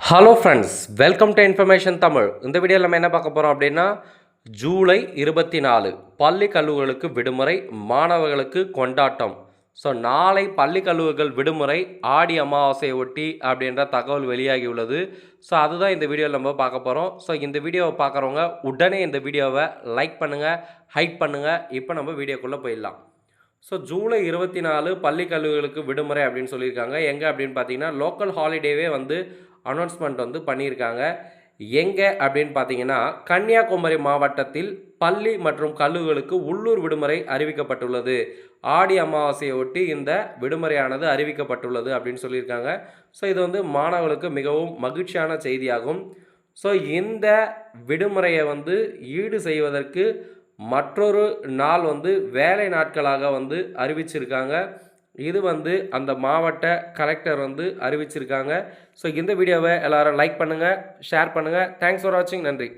Hello friends welcome to information Tamil இந்த வீடியோவில் நம்ம என்ன பார்க்க போகிறோம் அப்படின்னா ஜூலை இருபத்தி நாலு பள்ளி கல்லூரிகளுக்கு விடுமுறை மாணவர்களுக்கு கொண்டாட்டம். ஸோ நாளை பள்ளி கல்லூரிகள் விடுமுறை ஆடி அமாவாசையை ஒட்டி அப்படின்ற தகவல் வெளியாகி உள்ளது. ஸோ அதுதான் இந்த வீடியோவில் நம்ம பார்க்க போகிறோம் ஸோ இந்த வீடியோவை பார்க்குறவங்க உடனே இந்த வீடியோவை லைக் பண்ணுங்கள் ஹைக் பண்ணுங்கள் இப்போ நம்ம வீடியோக்குள்ளே போயிடலாம். ஸோ ஜூலை இருபத்தி நாலு பள்ளி கல்லூரிகளுக்கு விடுமுறை அப்படின்னு சொல்லியிருக்காங்க. எங்கே அப்படின்னு பார்த்தீங்கன்னா லோக்கல் ஹாலிடேவே வந்து அனௌன்ஸ்மெண்ட் வந்து பண்ணியிருக்காங்க. எங்கே அப்படின்னு பார்த்தீங்கன்னா கன்னியாகுமரி மாவட்டத்தில் பள்ளி மற்றும் கல்லூரிகளுக்கு உள்ளூர் விடுமுறை அறிவிக்கப்பட்டுள்ளது. ஆடி அமாவாசையை ஒட்டி இந்த விடுமுறையானது அறிவிக்கப்பட்டுள்ளது அப்படின்னு சொல்லியிருக்காங்க. ஸோ இது வந்து மாணவர்களுக்கு மிகவும் மகிழ்ச்சியான செய்தியாகும். ஸோ இந்த விடுமுறையை வந்து ஈடு செய்வதற்கு மற்றொரு நாள் வந்து வேலை நாட்களாக வந்து அறிவிச்சிருக்காங்க. இது வந்து அந்த மாவட்ட கலெக்டர் வந்து அறிவிச்சிருக்காங்க. ஸோ இந்த வீடியோவை எல்லாரும் லைக் பண்ணுங்கள் ஷேர் பண்ணுங்கள் தேங்க்ஸ் ஃபார் வாட்சிங் நன்றி.